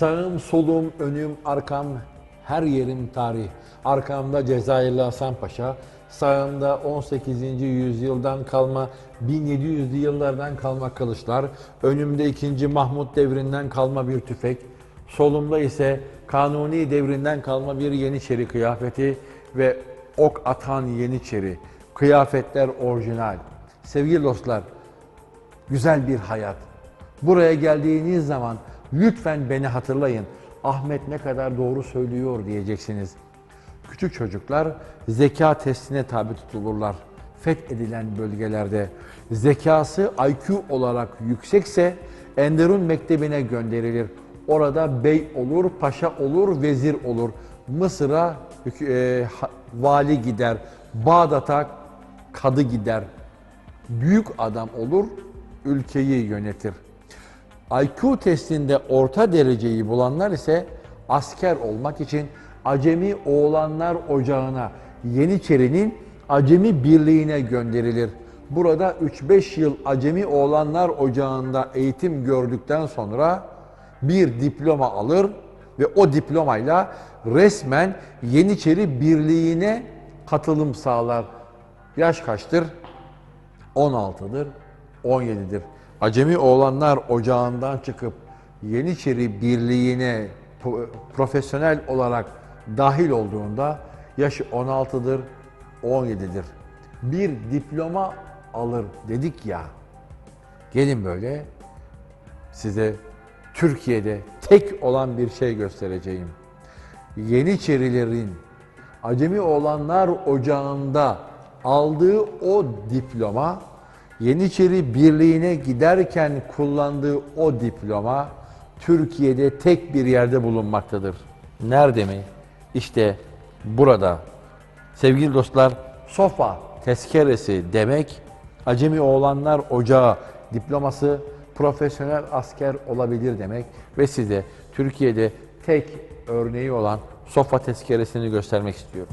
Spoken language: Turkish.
Sağım, solum, önüm, arkam, her yerim tarih. Arkamda Cezayirli Hasan Paşa, sağımda 18. yüzyıldan kalma 1700'lü yıllardan kalma kılıçlar, önümde 2. Mahmut devrinden kalma bir tüfek, solumda ise Kanuni devrinden kalma bir Yeniçeri kıyafeti ve ok atan Yeniçeri. Kıyafetler orijinal. Sevgili dostlar, güzel bir hayat. Buraya geldiğiniz zaman lütfen beni hatırlayın. Ahmet ne kadar doğru söylüyor diyeceksiniz. Küçük çocuklar zeka testine tabi tutulurlar. Fethedilen bölgelerde zekası IQ olarak yüksekse Enderun Mektebi'ne gönderilir. Orada bey olur, paşa olur, vezir olur. Mısır'a e, vali gider, Bağdat'a kadı gider. Büyük adam olur, ülkeyi yönetir. IQ testinde orta dereceyi bulanlar ise asker olmak için Acemi Oğlanlar Ocağı'na Yeniçeri'nin Acemi Birliği'ne gönderilir. Burada 3-5 yıl Acemi Oğlanlar Ocağı'nda eğitim gördükten sonra bir diploma alır ve o diplomayla resmen Yeniçeri Birliği'ne katılım sağlar. Yaş kaçtır? 16'dır, 17'dir. Acemi oğlanlar ocağından çıkıp Yeniçeri Birliği'ne profesyonel olarak dahil olduğunda yaşı 16'dır, 17'dir. Bir diploma alır dedik ya. Gelin böyle size Türkiye'de tek olan bir şey göstereceğim. Yeniçerilerin Acemi oğlanlar ocağında aldığı o diploma Yeniçeri Birliği'ne giderken kullandığı o diploma Türkiye'de tek bir yerde bulunmaktadır. Nerede mi? İşte burada. Sevgili dostlar, sofa tezkeresi demek Acemi Oğlanlar Ocağı diploması profesyonel asker olabilir demek ve size Türkiye'de tek örneği olan sofa tezkeresini göstermek istiyorum.